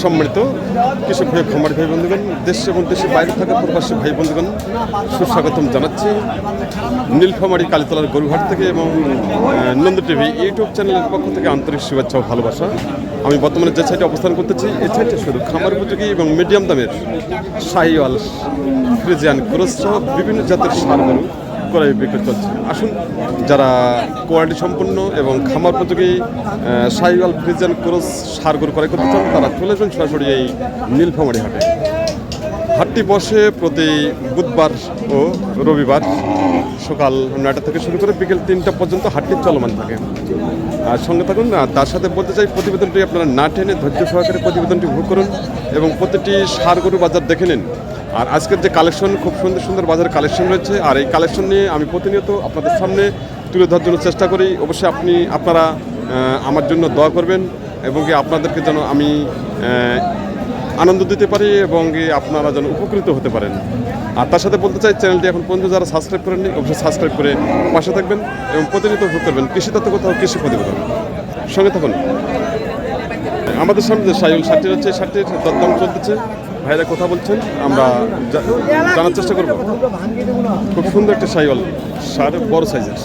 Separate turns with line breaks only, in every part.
সম্মানিত কৃষক ভাই, খামারি ভাই বন্ধুগণ, দেশ এবং দেশের বাইরে থাকা প্রবাসী ভাই বন্ধুগণ, সুস্বাগতম জানাচ্ছি নীলফামারি কালীতলার গরুঘাট থেকে এবং নন্দ টিভি ইউটিউব চ্যানেলের পক্ষ থেকে আন্তরিক শুভেচ্ছা ও ভালোবাসা। আমি বর্তমানে যে সাইটে অবস্থান করতেছি, এই সাইটে শুধু খামার উপযোগী এবং মিডিয়াম দামের শাহিওয়াল ফ্রিজিয়ান ক্রস সহ বিভিন্ন জাতের সার গরু ক্রয় বিক্রয় চলছে। আসুন, যারা কোয়ালিটি সম্পন্ন এবং খামার উপযোগী সাইওয়াল ফ্রিজিয়ান ক্রস সার গরু ক্রয় করতে চান, তারা চলে আসবেন সরাসরি এই নীলফামারি হাটে। হাটটি বসে প্রতি বুধবার ও রবিবার সকাল নয়টা থেকে শুরু করে বিকেল তিনটা পর্যন্ত হাটটি চলমান থাকে। আর সঙ্গে থাকুন তার সাথে বলতে চাই, প্রতিবেদনটি আপনারা না টেনে ধৈর্য সহকারে প্রতিবেদনটি ভোগ করুন এবং প্রতিটি সার গরু বাজার দেখে নিন। আর আজকের যে কালেকশন খুব সুন্দর সুন্দর বাজার কালেকশন রয়েছে, আর এই কালেকশন নিয়ে আমি প্রতিনিয়ত আপনাদের সামনে তুলে ধরার জন্য চেষ্টা করি। অবশ্যই আপনি, আপনারা আমার জন্য দোয়া করবেন এবং কি আপনাদেরকে যেন আমি আনন্দ দিতে পারি এবং আপনারা যেন উপকৃত হতে পারেন। আর তার সাথে বলতে চাই, চ্যানেলটি এখন পর্যন্ত যারা সাবস্ক্রাইব করেননি, অবশ্যই সাবস্ক্রাইব করে পাশে থাকবেন এবং প্রতিনিয়ত উপভোগ করবেন। কৃষি তত্ত্ব কোথাও, কৃষি প্রতিবেদন সঙ্গে থাকুন। আমাদের সামনে যে সাইল ষাটটি রয়েছে ষাটটির দরদাম চলতেছে। ভাইরা কথা বলছেন আমরা জানার চেষ্টা করব। খুব সুন্দর একটা সাইওয়াল সার বড় সাইজের।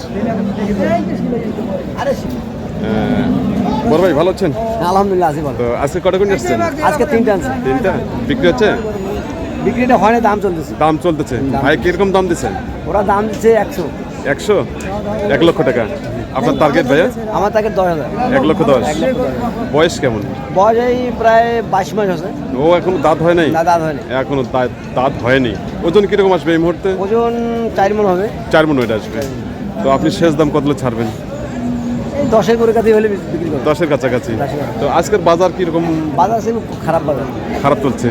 বড় ভাই ভালো আছেন?
আলহামদুলিল্লাহ আছি ভালো।
তো আজকে কটা কোন আসছেন?
আজকে তিনটা আনছি।
তিনটা? বিক্রি হচ্ছে?
বিক্রিটা হয় না দাম চলতেছে।
দাম চলতেছে। ভাই কীরকম দাম দিচ্ছেন?
ওরা দাম দিচ্ছে একশো।
একশো? এক লক্ষ টাকা। আপনার টার্গেট ভাইয়া?
আমার তাকে দশ হাজার।
এক লক্ষ দশ। বয়স কেমন?
বয়স এই প্রায় বাইশ মাস আছে
ও এখনও দাঁত হয় নাই?
না দাঁত হয়নি
এখনও দাঁত দাঁত হয়নি। ওজন কীরকম আসবে এই মুহূর্তে?
ওজন চার মন হবে।
চার মন ওইটা আসবে। তো আপনি শেষ দাম কতলে ছাড়বেন?
দশের করে কাছে হলে বিক্রি করব।
দশের কাছাকাছি। তো আজকের বাজার কীরকম?
বাজার আছে খারাপ বাজার।
খারাপ চলছে।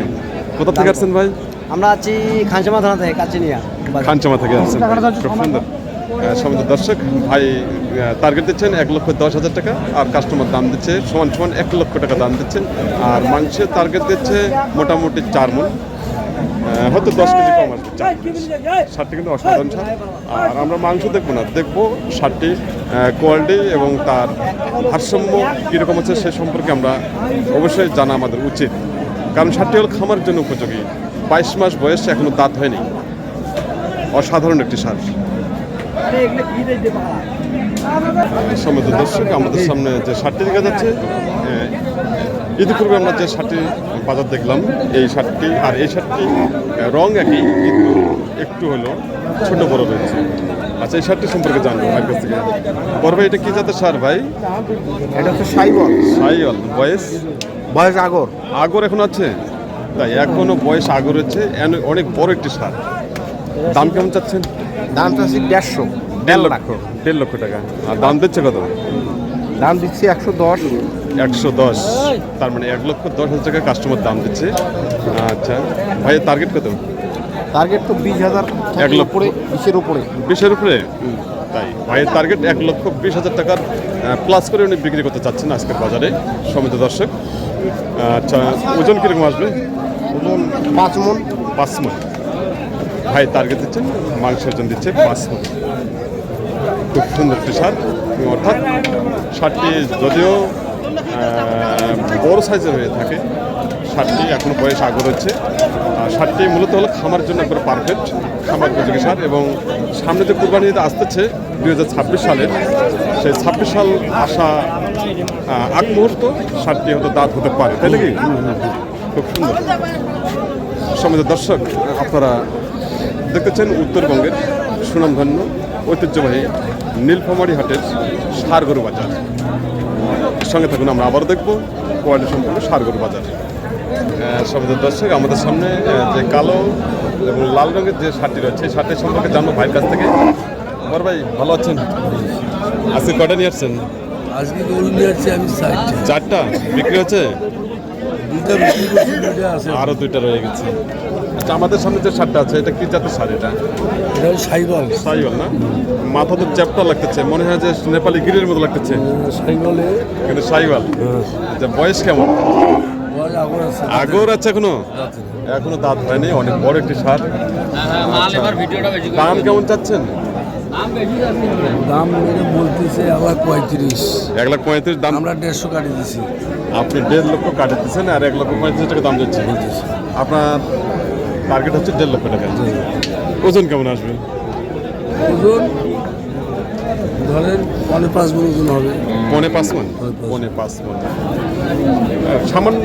কোথা থেকে আসছেন ভাই?
আমরা আছি খানসামা থানা থেকে কাচিনিয়া।
খানচামা থেকে আসছেন। খুব সুন্দর। সমিত দর্শক, ভাই টার্গেট দিচ্ছেন এক লক্ষ দশ হাজার টাকা, আর কাস্টমার দাম দিচ্ছে সমান সমান এক লক্ষ টাকা দাম দিচ্ছেন, আর মাংসের টার্গেট দিচ্ছে মোটামুটি চার মন। হয়তো দশ কেজি কম আসবে ষাটটি কিন্তু অসাধারণ সার আর আমরা মাংস দেখব না, দেখব ষাটটি কোয়ালিটি এবং তার ভারসাম্য কীরকম আছে সে সম্পর্কে আমরা অবশ্যই জানা আমাদের উচিত। কারণ ষাটটি হল খামার জন্য উপযোগী। বাইশ মাস বয়সে এখনও দাঁত হয়নি। অসাধারণ একটি সার সমৃদ্ধ দর্শক আমাদের সামনে যে শার্টটি দেখা যাচ্ছে ইতিপূর্বে আমরা যে শার্টটি বাজার দেখলাম এই শার্টটি আর এই শার্টটি রং একই কিন্তু একটু হলো ছোট বড় রয়েছে। আচ্ছা এই শার্টটি সম্পর্কে জানব ভাইয়ের কাছ থেকে। বড় ভাই এটা কি জাতের সার ভাই?
এটা হচ্ছে সাইবল
সাইল বয়স?
বয়স আগর।
আগর এখন আছে? তাই এখনও বয়স আগর হচ্ছে এন- অনেক বড় একটি সার। দাম কেমন চাচ্ছেন?
দাম চাচ্ছি দেড়শো
দেড় লক্ষ দেড় লক্ষ টাকা। আর দাম দিচ্ছে কত?
দাম দিচ্ছি একশো দশ।
একশো দশ। তার মানে এক লক্ষ দশ হাজার টাকা কাস্টমার দাম দিচ্ছে। আচ্ছা ভাইয়ের টার্গেট কত?
টার্গেট তো বিশ হাজার
এক লক্ষ।
উপরে বিশের উপরে।
বিশের উপরে? তাই। ভাইয়ের টার্গেট এক লক্ষ বিশ হাজার টাকার প্লাস করে উনি বিক্রি করতে চাচ্ছেন আজকের বাজারে সমিত দর্শক। আচ্ছা ওজন কীরকম আসবে?
ওজন পাঁচ মন।
পাঁচ মন। ভাই টার্গেট দিচ্ছেন মাংসের ওজন দিচ্ছে পাঁচ মন খুব সুন্দর একটি সার অর্থাৎ সারটি যদিও বড় সাইজের হয়ে থাকে সারটি এখনও বয়স আগর হচ্ছে। আর সারটি মূলত হলো খামার জন্য একবার পারফেক্ট খামার উপযোগী সার এবং সামনে যে কুরবানি ঈদ আসতেছে দুই হাজার ছাব্বিশ সালের সেই ছাব্বিশ সাল আসা আগ মুহূর্ত সারটি হয়তো দাঁত হতে পারে তাই নাকি? খুব সুন্দর। সমিত দর্শক আপনারা দেখতেছেন উত্তরবঙ্গের সুনামধন্য ঐতিহ্যবাহী নীলফামারী হাটের সারগরু বাজার। সঙ্গে থাকুন আমরা আবার দেখব কোয়ালিটি সম্পূর্ণ সারগরু বাজার। সমিত দর্শক আমাদের সামনে যে কালো এবং লাল রঙের যে শার্টটি রয়েছে এই শার্টের সম্পর্কে জানব ভাইয়ের কাছ থেকে। বড় ভাই ভালো আছেন? আজকে কটা নিয়ে আসছেন?
আজকে গরু নিয়ে আসছি আমি
চারটা। বিক্রি হচ্ছে?
দুইটা বিক্রি করছি দুইটা আছে।
আরও দুইটা রয়ে গেছে। আচ্ছা আমাদের সামনে যে শার্টটা আছে এটা কি জাতের শাড়ি এটা?
এটা সাইবল
সাইওয়াল। না? মাথা তো চ্যাপটা লাগতেছে মনে হয় যে নেপালি গিরির মতো লাগতেছে।
সাইবলে
কিন্তু সাইওয়াল। আচ্ছা বয়স কেমন?
আগর আছে।
এখনও? এখনও দাঁত হয়নি অনেক বড় একটি সার আচ্ছা। দাম কেমন চাচ্ছেন?
দাম বলতেছে এক লাখ পঁয়ত্রিশ।
এক লাখ পঁয়ত্রিশ দাম
আমরা দেড়শো কাটি দিছি।
আপনি দেড় লক্ষ কাটি দিচ্ছেন আর এক লক্ষ পঁয়ত্রিশ টাকা দাম যাচ্ছে আপনার টার্গেট হচ্ছে দেড় লক্ষ টাকা। ওজন কেমন আসবে?
ওজন ধরেন পনেরো পাঁচ মন ওজন হবে।
পনে পাঁচ মন পনে পাঁচ মন সামান্য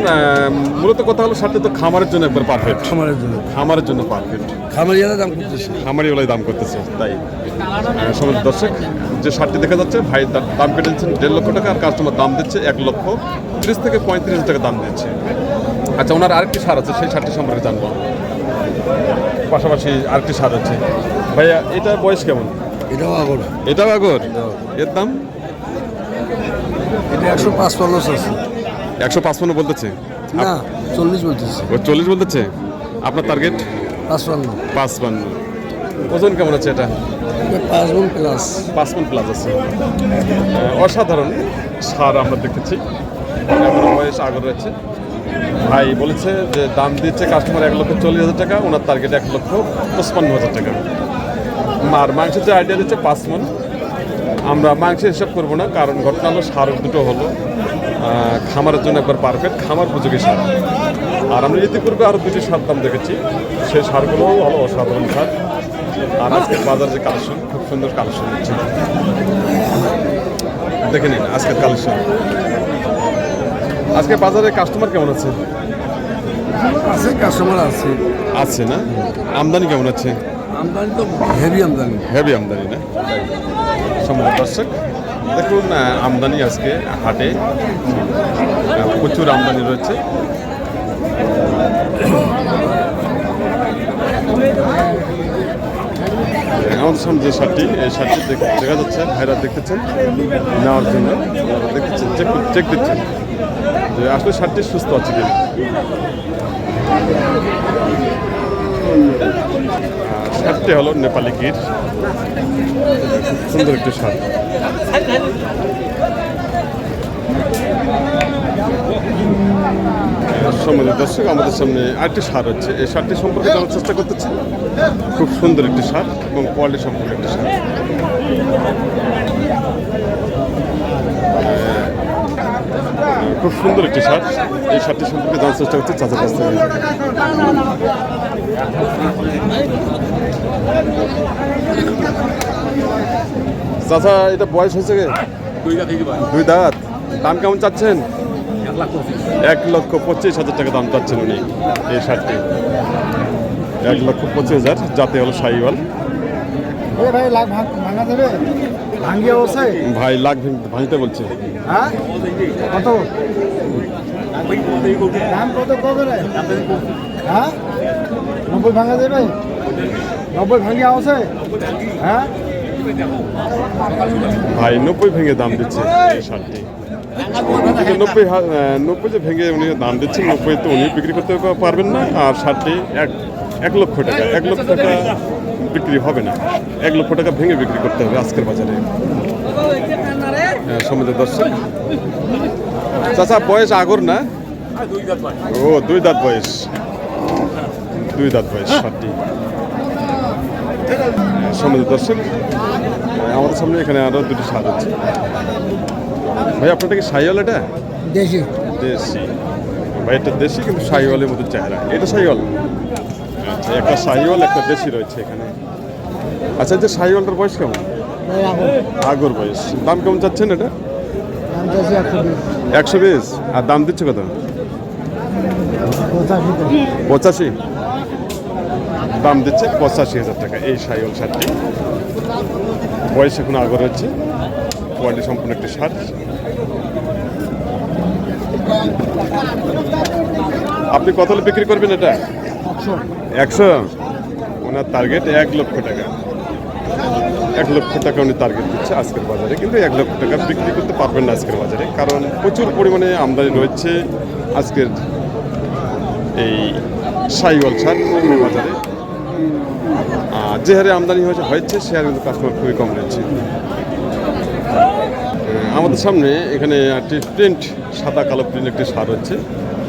মূলত কথা হলো সারটা তো খামারের জন্য একবার পারফেক্ট
খামারের জন্য।
খামারের জন্য পারফেক্ট
খামারিয়ারা দাম করতেছে।
খামারি ওলাই দাম করতেছে তাই। সময় দর্শক যে শার্টটি দেখা যাচ্ছে ভাই দাম কেটে দিচ্ছেন দেড় লক্ষ টাকা আর কাস্টমার দাম দিচ্ছে এক লক্ষ ত্রিশ থেকে পঁয়ত্রিশ টাকা দাম দিচ্ছে। আচ্ছা ওনার আরেকটি সার আছে সেই সারটি সম্পর্কে জানব। পাশাপাশি আরেকটি সার আছে। ভাইয়া এটার বয়স কেমন?
এটাও আগর।
এটাও আগর? এর দাম?
এটা একশো পাঁচ পঞ্চাশ আছে
একশো পাঁচপান্ন বলতেছে?
না চল্লিশ বলতেছে।
ও চল্লিশ বলতেছে? আপনার টার্গেট
পাঁচপান্ন
পাঁচপান্ন ওজন কেমন আছে এটা?
পাঁচ মন প্লাস
পাঁচপন প্লাস আছে। অসাধারণ সার আমরা দেখেছি। বয়স আগর রয়েছে। ভাই বলেছে যে দাম দিচ্ছে কাস্টমার এক লক্ষ চল্লিশ হাজার টাকা ওনার টার্গেট এক লক্ষ পঁচপান্ন হাজার টাকা। আর মাংসের যে আইডিয়া দিচ্ছে পাঁচ মন আমরা মাংসের হিসাব করব না কারণ ঘটনা হলো সার দুটো হলো খামারের জন্য একবার পারফেক্ট খামার উপযোগী সার। আর আমরা ইতিপূর্বে আরও দুটি সার দাম দেখেছি সেই সারগুলোও হলো অসাধারণ সার। আর আজকের বাজার যে কালেকশন খুব সুন্দর কালেকশন হচ্ছে। দেখে নিন আজকের কালেকশন। আজকে বাজারে কাস্টমার কেমন আছে?
আছে কাস্টমার আছে।
আছে না? আমদানি কেমন আছে?
আমদানি তো হেভি আমদানি।
হেভি আমদানি না? সম্ভব দর্শক, দেখুন আমদানি আজকে হাটে প্রচুর আমদানি রয়েছে। যে শার্টটি এই শার্টটি দেখ- যাচ্ছে, ভাইরা দেখতেছেন, নেওয়ার জন্য। দেখতেছেন চেক চেক দিচ্ছেন যে আসলে শার্টটি সুস্থ আছে কিনা। শার্টটি হলো নেপালি গির। সুন্দর একটি শার্ট সম্মানিত দর্শক, আমাদের সামনে আরেকটি সার হচ্ছে। এই সারটি সম্পর্কে জানার চেষ্টা করতেছি। খুব সুন্দর একটি সার এবং কোয়ালিটি সম্পর্কে একটি সার। খুব সুন্দর একটি সার। এই সারটি সম্পর্কে জানার চেষ্টা করছি চাচার কাছ থেকে। চাচা এটা বয়স হয়েছে গে দুই দাঁত। দাম কেমন চাচ্ছেন? এক লক্ষ পঁচিশ হাজার টাকা দাম চাচ্ছেন উনি এই শার্টটি। এক লক্ষ পঁচিশ হাজার যাতে হলো সাইওয়াল
ভাই লাখ
ভাঙতে বলছে।
হ্যাঁ? কত? কত? হ্যাঁ? নব্বই ভাঙা দেবে নব্বই ভাঙিয়ে আছে হ্যাঁ?
ভাই, নব্বই ভেঙে দাম দিচ্ছে নব্বই নব্বই যে ভেঙে উনি দাম দিচ্ছেন, নব্বই তো উনি বিক্রি করতে পারবেন না, আর শার্টটি এক এক লক্ষ টাকা, এক লক্ষ টাকা বিক্রি হবে না। এক লক্ষ টাকা ভেঙে বিক্রি করতে হবে আজকের বাজারে। সমাজের দর্শক। চাচা, বয়স আগর না? ও, দুই দাঁত বয়স। দুই দাঁত বয়স শার্টটি সমাজের দর্শক আমাদের সামনে এখানে আরও দুটি স্বাদ আছে। ভাই আপনারটা কি সাইওয়াল এটা?
দেশি।
দেশি। ভাই এটা দেশি কিন্তু সাইওয়ালের মতো চেহারা। এটা সাইওয়াল? আচ্ছা একটা সাইওয়াল একটা দেশি রয়েছে এখানে। আচ্ছা যে সাইওয়ালটার বয়স কেমন? আগর বয়স। দাম কেমন চাচ্ছেন এটা? একশো বিশ। আর দাম দিচ্ছে কত? পঁচাশি? দাম দিচ্ছে পঁচাশি হাজার টাকা এই সাইওয়াল শার্টটি। বয়স এখন আগর হচ্ছে। কোয়ালিটি সম্পূর্ণ একটি শার্ট। আপনি কত বিক্রি করবেন এটা? একশো। ওনার টার্গেট এক লক্ষ টাকা। এক লক্ষ টাকা উনি টার্গেট দিচ্ছে আজকের বাজারে। কিন্তু এক লক্ষ টাকা বিক্রি করতে পারবেন না আজকের বাজারে। কারণ প্রচুর পরিমাণে আমদানি রয়েছে আজকের এই সাইওয়াল সার বাজারে। আর যে হারে আমদানি হয়েছে হয়েছে সে হারে কিন্তু কাস্টমার খুবই কম রয়েছে। আমাদের সামনে এখানে একটি প্রিন্ট সাদা কালো প্রিন্ট একটি সার হচ্ছে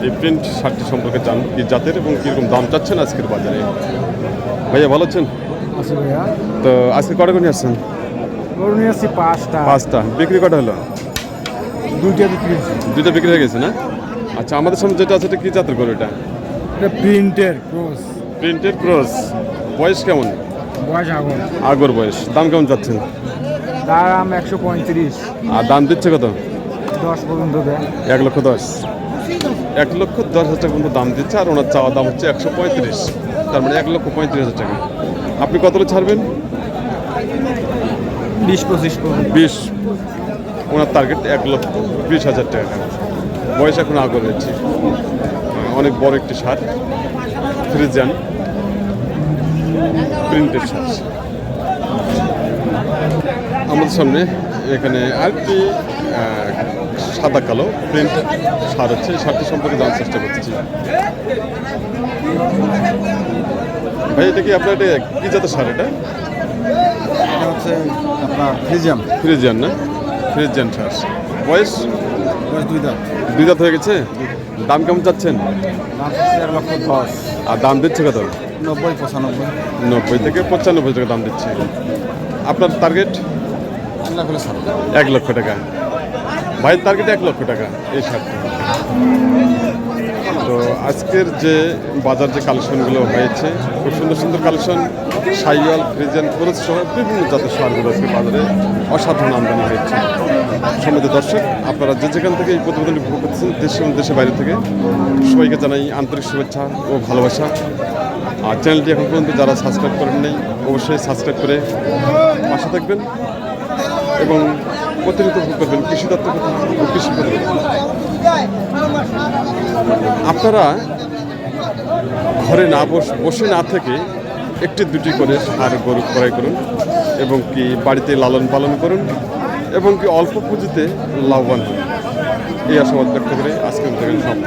এই প্রিন্ট সারটি সম্পর্কে জান কি জাতের এবং কীরকম দাম চাচ্ছেন আজকের বাজারে? ভাইয়া ভালো আছেন?
ভাইয়া।
তো আজকে কটা করে আসছেন?
পাঁচটা।
পাঁচটা। বিক্রি কটা হলো?
দুইটা বিক্রি
দুইটা বিক্রি হয়ে গেছে না? আচ্ছা আমাদের সামনে যেটা আছে এটা কি জাতের গরু এটা?
এটা প্রিন্টের ক্রস।
প্রিন্টের ক্রস। বয়স কেমন?
বয়স আগুন
আগর বয়স। দাম কেমন চাচ্ছেন?
দাম একশো পঁয়ত্রিশ।
আর দাম দিচ্ছে কত?
দশ পর্যন্ত দেয়।
এক লক্ষ দশ। এক লক্ষ দশ হাজার টাকা পর্যন্ত দাম দিচ্ছে আর ওনার চাওয়া দাম হচ্ছে একশো পঁয়ত্রিশ। তার মানে এক লক্ষ পঁয়ত্রিশ হাজার টাকা। আপনি কতটা ছাড়বেন?
বিশ পঁচিশ
বিশ। ওনার টার্গেট এক লক্ষ বিশ হাজার টাকা। বয়স এখন আগর রয়েছে অনেক বড় একটি সার ফ্রিজান প্রিন্টেড সার আমাদের সামনে এখানে আরেকটি সাদা কালো প্রিন্ট সার হচ্ছে সারটি সম্পর্কে জানার চেষ্টা করছি ভাই এটা কি আপনার এটা কি জাতের সার এটা?
এটা হচ্ছে আপনার ফ্রিজিয়াম
ফ্রিজিয়ান না? ফ্রিজিয়ান সার বয়স?
বয়স দুই দাম
দুই দাঁত হয়ে গেছে? দাম কেমন চাচ্ছেন?
দাম
আর দাম দিচ্ছে কত?
নব্বই পঁচানব্বই।
নব্বই থেকে পঁচানব্বই টাকা দাম দিচ্ছে। আপনার টার্গেট
এক
লক্ষ টাকা। ভাইয়ের টার্গেট এক লক্ষ টাকা এই শার্টটা তো আজকের যে বাজার যে কালেকশনগুলো হয়েছে খুব সুন্দর সুন্দর কালেকশন সাইয়াল ফ্রিজেন কোরস সহ বিভিন্ন জাতের সারগুলো আজকে বাজারে অসাধারণ আমদানি হয়েছে। সমিত দর্শক আপনারা যে যেখান থেকে এই প্রতিবেদন উপভোগ করতেছেন দেশ এবং দেশের বাইরে থেকে সবাইকে জানাই আন্তরিক শুভেচ্ছা ও ভালোবাসা। আর চ্যানেলটি এখন পর্যন্ত যারা সাবস্ক্রাইব করেন নাই, অবশ্যই সাবস্ক্রাইব করে পাশে থাকবেন এবং প্রতিনিয়ত করবেন কৃষি ও কৃষি আপনারা ঘরে না বস না থেকে একটি দুটি করে সার গরু ক্রয় করুন এবং কি বাড়িতে লালন পালন করুন এবং কি অল্প পুঁজিতে লাভবান হন। এই আশাবাদ ব্যক্ত করে আজকের মতো সমাপ্ত